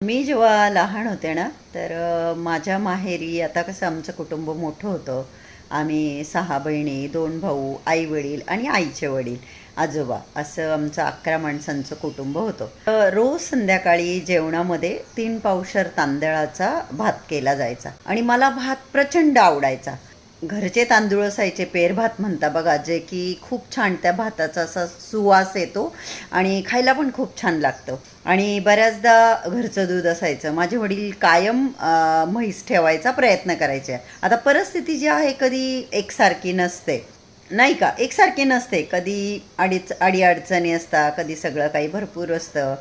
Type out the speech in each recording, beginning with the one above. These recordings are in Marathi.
मी जेव्हा लहान होते ना तर माझ्या माहेरी आता कसं आमचं कुटुंब मोठं होतं. आम्ही सहा बहिणी दोन भाऊ आई वडील आणि आईचे वडील आजोबा असं आमचं अकरा माणसांचं कुटुंब होतं. रोज संध्याकाळी जेवणामध्ये तीन पावशर तांदळाचा भात केला जायचा आणि मला भात प्रचंड आवडायचा. घरचे तांदूळ असायचे पेर भात म्हणता बघा जे की खूप छान त्या भाताचा असा सुवास येतो आणि खायला पण खूप छान लागतं. आणि बऱ्याचदा घरचं दूध असायचं. माझे वडील कायम म्हैस ठेवायचा प्रयत्न करायचे. आता परिस्थिती जी आहे कधी एकसारखी नसते. नाही का? एकसारखी नसते. कधी अडीच अडीअडचणी असतात कधी सगळं काही भरपूर असतं.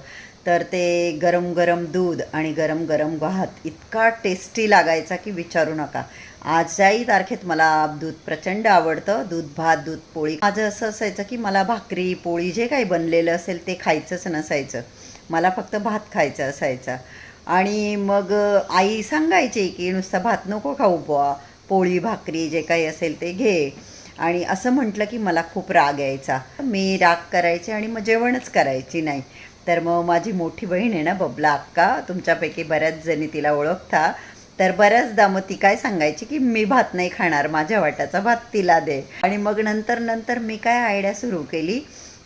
तर ते गरम गरम दूध आणि गरम गरम भात इतका टेस्टी लागायचा की विचारू नका. आजच्याही तारखेत मला दूध प्रचंड आवडतं. दूध भात दूध पोळी. माझं असं असायचं की मला भाकरी पोळी जे काही बनलेलं असेल ते खायचंच नसायचं. मला फक्त भात खायचा असायचा. आणि मग आई सांगायची की नुसता भात नको खाऊ बुवा. पोळी भाकरी जे काही असेल ते घे. आणि असं म्हटलं की मला खूप राग यायचा. मी राग करायचे आणि मग जेवणच करायची नाही. तर मग माझी मोठी बहीण आहे ना बबला अक्का तुमच्यापैकी बऱ्याच जणी तिला ओळखता. तर बऱ्याचदा मग ती काय सांगायची की मी भात नाही खाणार माझ्या वाट्याचा भात तिला दे. आणि मग नंतर नंतर मी काय आयडिया सुरू केली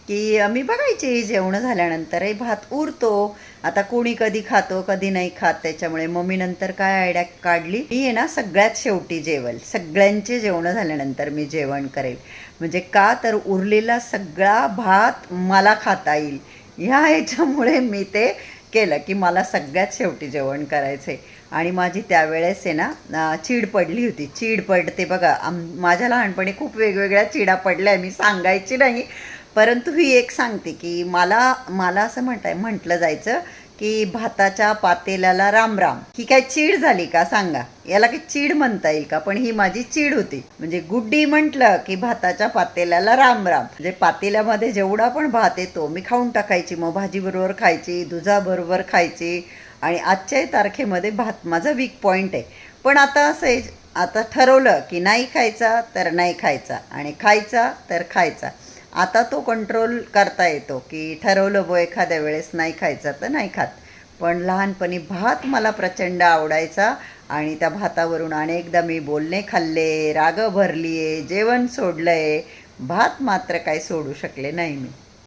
की मी बघायची जेवण झाल्यानंतरही भात उरतो. आता कोणी कधी खातो कधी नाही खात. त्याच्यामुळे मग मी नंतर काय आयडिया काढली? मी आहे ना सगळ्यात शेवटी जेवल सगळ्यांचे जेवण झाल्यानंतर मी जेवण करेल. म्हणजे का तर उरलेला सगळा भात मला खाता येईल. ह्या ह्याच्यामुळे मी ते केलं की मला सगळ्यात शेवटी जेवण करायचे आणि माझी त्यावेळेस आहे ना चीड पडली होती. चीड पडते बघा आम माझ्या लहानपणी खूप वेगवेगळ्या चिडा पडल्या मी सांगायची नाही. परंतु ही एक सांगते की मला मला असं म्हणताय म्हटलं जायचं की भाताच्या पातेल्याला राम राम ही काय चीड झाली का? सांगा. याला काही चीड म्हणता येईल का? पण ही माझी चीड होती. म्हणजे गुड्डी म्हटलं की भाताच्या पातेल्याला राम राम म्हणजे पातेल्यामध्ये जेवढा पण भात येतो मी खाऊन टाकायची मग भाजीबरोबर खायची दुधाबरोबर खायची आणि आजच्याही तारखेमध्ये भात माझा वीक पॉईंट आहे. पण आता असं आहे आता ठरवलं की नाही खायचा तर नाही खायचा आणि खायचा तर खायचा. आता तो कंट्रोल करता येतो की ठरवलं बो एखाद्या वेळेस नाही खायचा तर नाही खात. पण लहानपणी भात मला प्रचंड आवडायचा आणि त्या भातावरून अनेकदा मी बोलणे खाल्ले राग भरली आहे जेवण सोडलं आहे भात मात्र काय सोडू शकले नाही मी.